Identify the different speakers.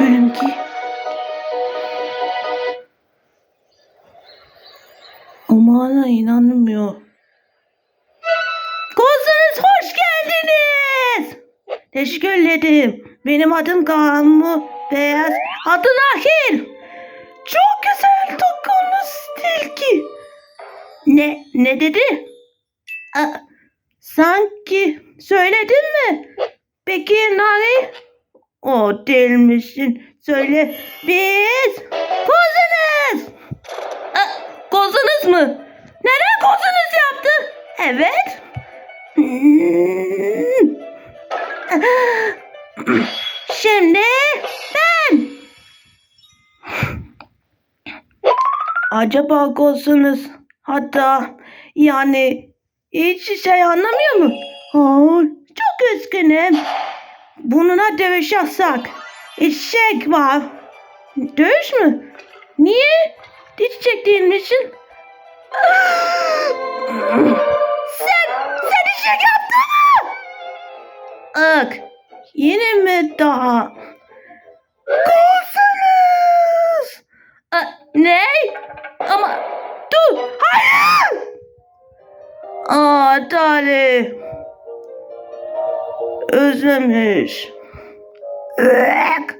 Speaker 1: Benimki. Ama hala inanmıyor. Kuzunuz hoş geldiniz. Teşekkür ederim. Benim adım Gamu Beyaz. Adın Ahir. Çok güzel dokunmuş tilki. Ne, ne dedi? Aa, sanki söyledin mi? Peki Nari? O değilmişsin. Söyle. Biz kozunuz. Aa, kozunuz mu? Neden kozunuz yaptı? Evet. Şimdi ben. Acaba kozunuz hatta yani hiç şey anlamıyor mu? Aa, çok üzgünüm. Bununla dövüş yasak. Eşek var. Dövüş mü? Niye? Eşek değilmişsin. sen, sen eşek yaptın mı? Ak, yine mi daha? Kovsanız. Ne? Ama dur, hayır! Aa, Talih. Özlemiş. Ек!